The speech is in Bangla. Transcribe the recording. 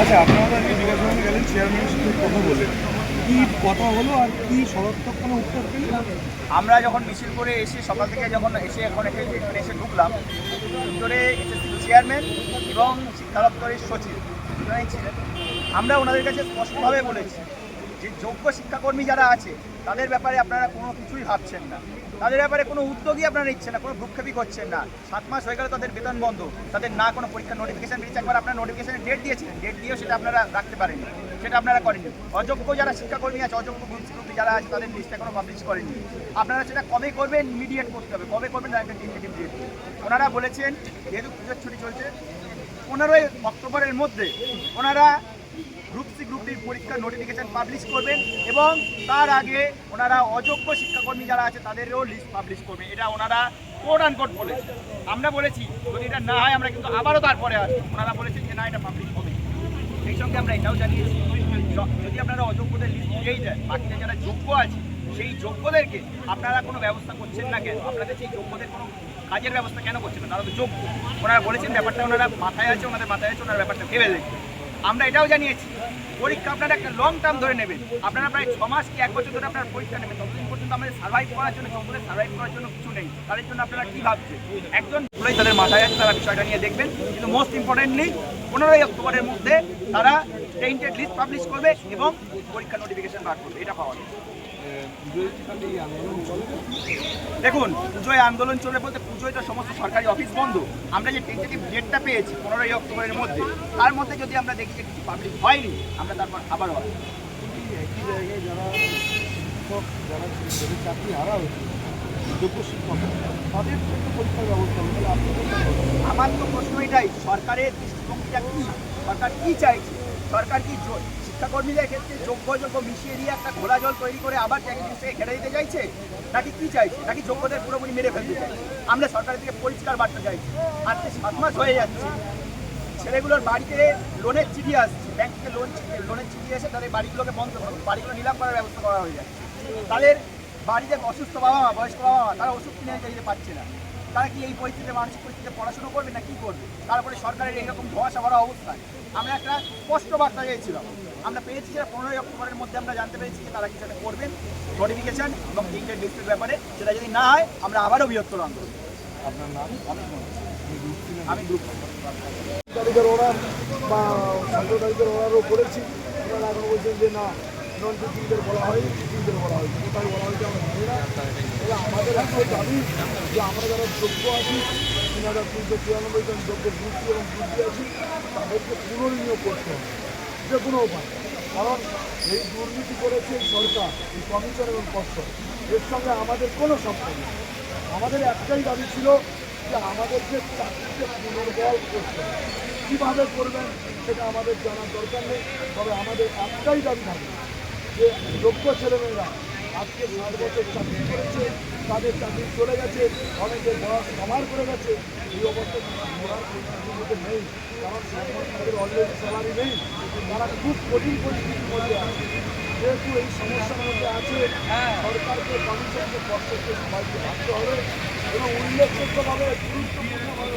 আচ্ছা আপনারা আজকে বিকাশ ভবনে গেলেন চেয়ারম্যানের সাথে কথা বললেন। কি কথা হলো আর কি সদর্থক কোনো উত্তর পেলেন? আমরা যখন মিছিল করে এসে, সকাল থেকে যখন এসে এখন এখানে এসে ঢুকলাম ভিতরে চেয়ারম্যান এবং শিক্ষা দপ্তরের সচিব ছিলেন। আমরা ওনাদের কাছে স্পষ্টভাবে বলেছি যে যোগ্য শিক্ষাকর্মী যারা আছে, তাদের ব্যাপারে আপনারা কোনো কিছুই ভাবছেন না। তাদের ব্যাপারে কোনো উদ্যোগই আপনারা নিচ্ছেন না, কোনো ভ্রুক্ষেপই করছেন না। সাত মাস হয়ে গেল তাদের বেতন বন্ধ, তাদের না কোনো পরীক্ষার নোটিফিকেশন বেরিয়েছে, একবার আপনারা নোটিফিকেশনের ডেট দিয়েছিলেন ডেট দিয়েও সেটা আপনারা রাখতে পারেননি, সেটা আপনারা করেননি। অযোগ্য যারা শিক্ষাকর্মী আছে, অযোগ্য গ্রুপ যারা আছে, তাদের লিস্ট এখনও পাবলিশ করেননি। আপনারা সেটা কবে করবেন মিডিয়েট করতে হবে। কবে করবেন একটা টিম ডেট ওনারা বলেছেন, যেহেতু পুজোর ছুটি চলছে, পনেরোই অক্টোবরের মধ্যে ওনারা গ্রুপ সি, গ্রুপ ডির পরীক্ষার নোটিফিকেশন পাবলিশ করবেন এবং তার আগে ওনারা অযোগ্য শিক্ষাকর্মী যারা আছে তাদেরও লিস্ট পাবলিশ করবে এটা ওনারা অ্যান্ড কোড বলেছে। আমরা বলেছি, যদি এটা না হয় আমরা কিন্তু আবারও তারপরে আসব। ওনারা বলেছেন যে না, এটা পাবলিশ হবে। সেই সঙ্গে আমরা এটাও জানিয়েছি যদি আপনারা অযোগ্যদের লিস্ট দিয়েই দেন বাকিরা যারা যোগ্য আছে, সেই যোগ্যদেরকে আপনারা কোনো ব্যবস্থা করছেন না কেন? আপনাদের সেই যোগ্যদের কোনো কাজের ব্যবস্থা কেন করছেন না? তারা তো যোগ্য। ওনারা বলেছেন ব্যাপারটা ওনারা মাথায় আছে, ওনাদের মাথায় আছে, ওনারা ব্যাপারটা ভেবে দেখবেন। আমরা এটাও জানিয়েছি, পরীক্ষা আপনারা একটা লং টার্ম ধরে নেবেন। আপনারা প্রায় ছ মাস কি এক বছর ধরে আপনারা পরীক্ষা নেবেন। ততদিন পর্যন্ত আমাদের সার্ভাইভ করার জন্য যোগ্যদের সার্ভাইভ করার জন্য কিছু নেই, তাদের জন্য আপনারা কি ভাবছেন? একজন পুরোই তাদের মাথায় আছে তারা বিষয়টা নিয়ে দেখবেন। কিন্তু মোস্ট ইম্পর্টেন্টলি পনেরোই অক্টোবরের মধ্যে তারা টেন্টেড লিস্ট পাবলিশ করবে এবং পরীক্ষা নোটিফিকেশন বার করবে, এটা পাওয়া যায়। দেখুন, পুজোয় আন্দোলন চলে বলতে পুজোয় তো সমস্ত সরকারি অফিস বন্ধ। আমরা যে টেন্টেটিভ ডেটটা পেয়েছি, পনেরোই অক্টোবরের মধ্যে, তার মধ্যে যদি আমরা দেখি যে কিছু পাবলিক হয়নি, আমরা তারপর আবার হয় শিক্ষক ব্যবস্থা? আমার তো প্রশ্ন এটাই, সরকারের দৃষ্টিভঙ্গিটা কি? সরকার কি চাইছে? সরকার কি শিক্ষাকর্মীদের ক্ষেত্রে যোগ্য যোগ্য মিশিয়ে দিয়ে একটা ঘোলা জল তৈরি করে আবার চাকরি থেকে খেটে দিতে চাইছে, নাকি কি চাইছে? নাকি যোগ্যদের পুরোপুরি মেরে ফেলতে চাইছে? আমরা সরকারের থেকে পরিষ্কার বার্তা চাইছি আজকে সাত মাস হয়ে যাচ্ছে। ছেলেগুলোর বাড়িতে লোনের চিঠি আসছে। ব্যাংক থেকে লোন লোনের চিঠি এসে তাদের বাড়িগুলোকে বন্ধ করো বাড়িগুলো নিলাম করার ব্যবস্থা করা হয়ে যাচ্ছে। তাদের বাড়িতে অসুস্থ বাবা মা, বয়স্ক বাবা মা, তারা ওষুধ কিনে দিতে পারছে না। তারা কি এই পরিস্থিতিতে মানসিক পরিস্থিতিতে পড়াশোনা করবে না কি করবে? তারপরে সরকারের এইরকম ধোয়াশা ভরা অবস্থায় আমরা একটা স্পষ্ট বার্তা চেয়েছিলাম আমরা পেয়েছি যে পনেরোই অক্টোবরের মধ্যে আমরা জানতে পেরেছি যে তারা কিছু একটা করবেন নোটিফিকেশন এবং তিনটের ডিস্ট্রিক্ট ব্যাপারে। সেটা যদি না হয় আমরা আবারও বৃহত্তর আন্দোলন। আপনার নাম? আমি গ্রুপ তারিখের অর্ডার বা সতেরো তারিখের অর্ডারও করেছি। ওনারা এখন বলছেন যে না নন টিচিংদের বলা হয়নি টিচিংদের বলা হয়েছে কোথায় বলা হয়েছে আমরা জানি না। তাহলে আমাদের একটাই দাবি যে আমরা যারা যোগ্য আছি তিন হাজার তিনশো চুরানব্বই জন যোগ্য গ্রুপি এবং গ্রুপি আছি তাদেরকে পুনর্নিয়োগ করতে হবে। যে কোনো উপায়। কারণ এই দুর্নীতি করেছে সরকার, এই কমিশন এবং পর্ষদ এর সঙ্গে আমাদের কোনো সম্পর্ক নেই। আমাদের একটাই দাবি ছিল যে আমাদেরকে চাকরিতে পুনর্বল করতে কীভাবে করবেন সেটা আমাদের জানার দরকার নেই। তবে আমাদের একটাই দাবি থাকবে যে যোগ্য ছেলেমেয়েরা আজকে সাত বছর চাকরি করেছে, তাদের চাকরি চলে গেছে অনেকে বয়স কমার করে গেছে, এই অবস্থা তারা খুব কঠিন পরিস্থিতির মধ্যে আছে যেহেতু এই সমস্যার মধ্যে আছে সরকারকে কমিশনকে কষ্টকে সবাইকে ভাবতে হবে এবং উল্লেখযোগ্যভাবে গুরুত্বপূর্ণভাবে